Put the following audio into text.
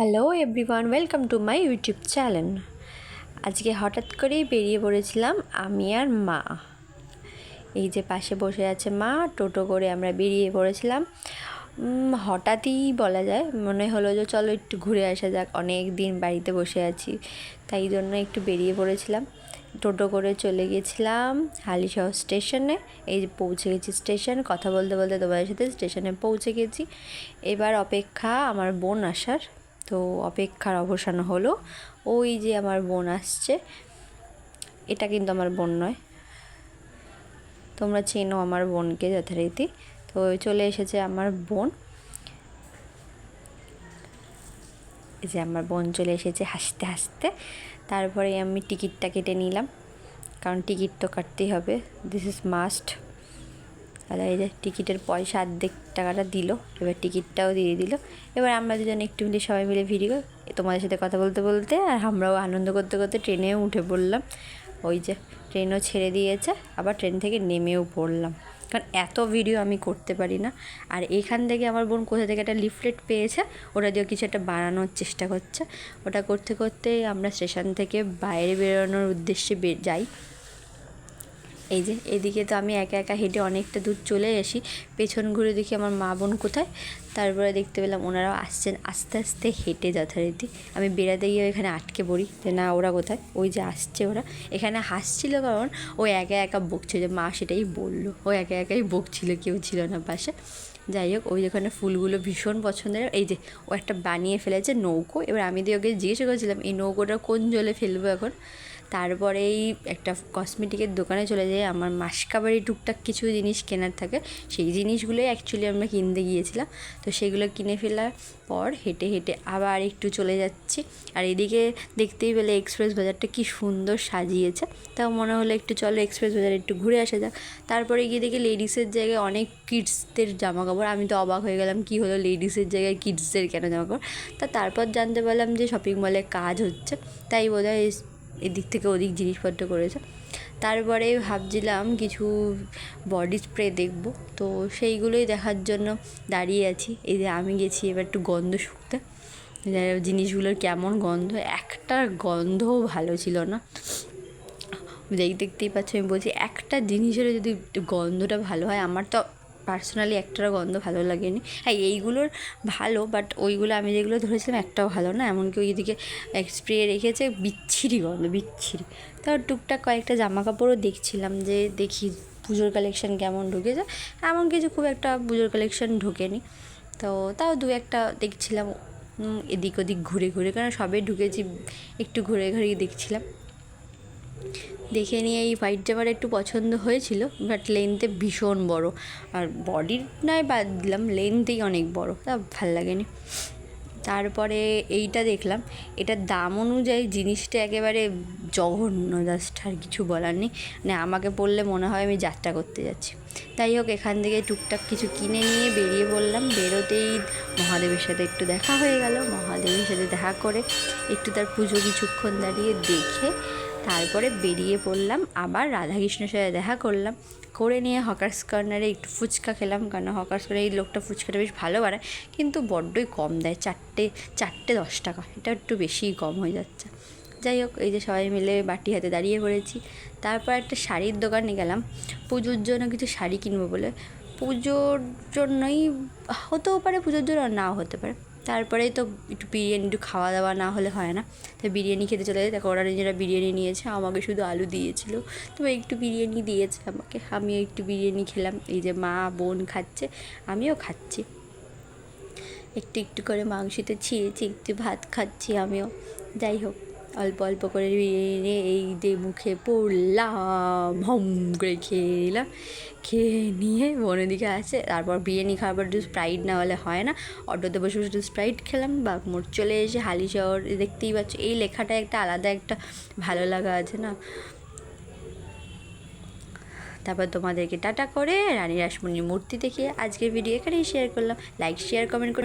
Hello everyone welcome to my YouTube channel আজকে হঠাৎ করেই বেরিয়ে পড়েছিলাম আমি আর মা। এই যে পাশে বসে আছে মা, টোটো করে আমরা বেরিয়ে পড়েছিলাম। হঠাৎই বলা যায়, মনে হলো যে চলো একটু ঘুরে আসা যাক, অনেক দিন বাড়িতে বসে আছি, তাই জন্য একটু বেরিয়ে পড়েছিলাম। টোটো করে চলে গেছিলাম হালিশহর স্টেশনে, এই যে পৌঁছে গেছি স্টেশন, কথা বলতে বলতে তোমাদের সাথে স্টেশনে পৌঁছে গেছি। এবার অপেক্ষা আমার বোন আসার। তো অপেক্ষার অবসান হলো। ওই যে আমার বোন আসছে। এটা কিন্তু আমার বোন নয়। তোমরা চেনো আমার বোনকে যথারীতি। তো চলে এসেছে আমার বোন। এই যে আমার বোন চলে এসেছে হাসতে হাসতে। তারপরে আমি টিকিটটা কেটে নিলাম। কারণ টিকিট তো কাটতেই হবে। দিস ইজ মাস্ট তাহলে এই যে টিকিটের পয়সা আর্ধেক টাকাটা দিল, এবার টিকিটটাও দিয়ে দিল। এবার আমরা দুজন একটু মিলে সবাই মিলে ভিডিও তোমাদের সাথে কথা বলতে বলতে আর আমরাও আনন্দ করতে করতে ট্রেনেও উঠে পড়লাম। ওই যে ট্রেনও ছেড়ে দিয়েছে, আবার ট্রেন থেকে নেমেও পড়লাম। কারণ এত ভিডিও আমি করতে পারি না। আর এখান থেকে আমার বোন কোথা থেকে একটা লিফলেট পেয়েছে, ওটা দিয়ে কিছু একটা বানানোর চেষ্টা করছে। ওটা করতে করতে আমরা স্টেশন থেকে বাইরে বেরোনোর উদ্দেশ্যে যাই। এই যে, এদিকে তো আমি একা একা হেঁটে অনেকটা দূর চলে আসি। পেছন ঘুরে দেখি আমার মা বোন কোথায়। তারপরে দেখতে পেলাম ওনারাও আসছেন আস্তে আস্তে হেঁটে যথারীতি। আমি বেড়াতে গিয়ে এখানে আটকে পড়ি যে, না, ওরা কোথায়? ওই যে আসছে ওরা। এখানে হাসছিল কারণ ও একা একা বকছে যে মা সেটাই বলল। ও একা একাই বকছিল, কেউ ছিল না পাশে। যাই হোক, ওই যেখানে ফুলগুলো ভীষণ পছন্দের। এই যে, ও একটা বানিয়ে ফেলেছে নৌকো। এবার আমি দিয়ে ওকে জিজ্ঞেস করেছিলাম, এই নৌকোটা কোন জলে ফেলব এখন? তারপরেই একটা কসমেটিকের দোকানে চলে যাই আমার মাসকাবারি টুকটাক কিছু জিনিস কেনার থাকে, সেই জিনিসগুলোই অ্যাকচুয়ালি আমরা কিনতে গিয়েছিলাম। তো সেগুলো কিনে ফেলার পর হেঁটে হেঁটে আবার একটু চলে যাচ্ছি। আর এদিকে দেখতেই পেলে এক্সপ্রেস বাজারটা কি সুন্দর সাজিয়েছে। তাও মনে হলো একটু চলো এক্সপ্রেস বাজারে একটু ঘুরে আসা যাক। তারপরে গিয়ে দেখি লেডিসের জায়গায় অনেক কিডসদের জামা কাপড় আমি তো অবাক হয়ে গেলাম, কি হলো লেডিসের জায়গায় কিডসদের কেন জামা কাপড় তা তারপর জানতে পারলাম যে শপিং মলে কাজ হচ্ছে। তাই বোধ হয় এদিক থেকে ওদিক জিনিসপত্র করেছে। তারপরে ভাবছিলাম কিছু বডি স্প্রে দেখব। তো সেইগুলোই দেখার জন্য দাঁড়িয়ে আছি। এই যে আমি গেছি এবার একটু গন্ধ শুকতে। জিনিসগুলোর কেমন গন্ধ? একটা গন্ধও ভালো ছিল না। দেখতেই পাচ্ছ, আমি বলছি একটা জিনিসেরও যদি গন্ধটা ভালো হয়, আমার তো পার্সোনালি একটারও গন্ধ ভালো লাগেনি। হ্যাঁ এইগুলোর ভালো বাট ওইগুলো আমি যেগুলো ধরেছিলাম একটাও ভালো না। এমনকি ওই দিকে স্প্রে রেখেছে বিচ্ছিরি গন্ধ, বিচ্ছিরি। তাও টুকটাক কয়েকটা জামা কাপড়ও দেখছিলাম যে দেখি পুজোর কালেকশন কেমন ঢুকেছে। এমন কিছু খুব একটা পুজোর কালেকশন ঢোকেনি। তো তাও দু একটা দেখছিলাম এদিক ওদিক ঘুরে ঘুরে, কারণ সবে ঢুকেছি, একটু ঘুরে ঘুরেই দেখছিলাম। দেখে নিয়ে এই হোয়াইট জামাটা একটু পছন্দ হয়েছিল বাট লেন্থে ভীষণ বড়। আর বডির নয় বাদ দিলাম লেন্থেই অনেক বড়, তা ভালো লাগেনি। তারপরে এইটা দেখলাম এটার দাম অনুযায়ী জিনিসটা একেবারে জঘন্য জাস্ট আর কিছু বলার নেই। মানে আমাকে পড়লে মনে হয় আমি যাত্রা করতে যাচ্ছি। তাই হোক, এখান থেকে টুকটাক কিছু কিনে নিয়ে বেরিয়ে পড়লাম। বেরোতেই মহাদেবের সাথে একটু দেখা হয়ে গেল। মহাদেবের সাথে দেখা করে একটু তার পুজো কিছুক্ষণ দাঁড়িয়ে দেখে তারপরে বেরিয়ে পড়লাম, আবার রাধাকৃষ্ণের সাথে দেখা করলাম। করে নিয়ে হকার্স কর্নারে একটু ফুচকা খেলাম, কারণ হকার্স কর্নারে এই লোকটা ফুচকাটা বেশ ভালো বানায়, কিন্তু বড্ডই কম দেয়, চারটে চারটে দশ টাকা। এটা একটু বেশিই কম হয়ে যাচ্ছে। যাই হোক, এই যে সবাই মিলে বাটি হাতে দাঁড়িয়ে পড়েছি তারপর একটা শাড়ির দোকানে গেলাম। পুজোর জন্য কিছু শাড়ি কিনবো বলে। পুজোর জন্যই হতেও পারে, পুজোর জন্য নাও হতে পারে। তারপরেই তো একটু বিরিয়ানি, একটু খাওয়া দাওয়া না হলে হয় না। তাই বিরিয়ানি খেতে চলে যায়। দেখো, ওরা নিজেরা বিরিয়ানি নিয়েছে, আমাকে শুধু আলু দিয়েছিল। তো একটু বিরিয়ানি দিয়েছে আমাকে। আমি একটু বিরিয়ানি খেলাম। এই যে মা বোন খাচ্ছে, আমিও খাচ্ছি। একটু একটু করে মাংসতে ছিঁড়েছি, একটু ভাত খাচ্ছি আমিও। যাই হোক। অল্প অল্প করে নিয়ে এই যে মুখে পড়লাম, হম করে খেয়ে নিলাম খেয়ে নিয়ে বোনের দিকে আছে, তারপর বিরিয়ানি পর একটু স্প্রাইট না হলে হয় না। অটোতে বসে বসে স্প্রাইট খেলাম, বা মোট চলে এসে হালি শহর দেখতেই পাচ্ছ, এই লেখাটা একটা আলাদা একটা ভালো লাগা আছে না? তারপর তোমাদেরকে টাটা করে, রানী রাসমণির মূর্তি দেখে আজকের ভিডিও এখানেই শেয়ার করলাম। লাইক শেয়ার কমেন্ট করে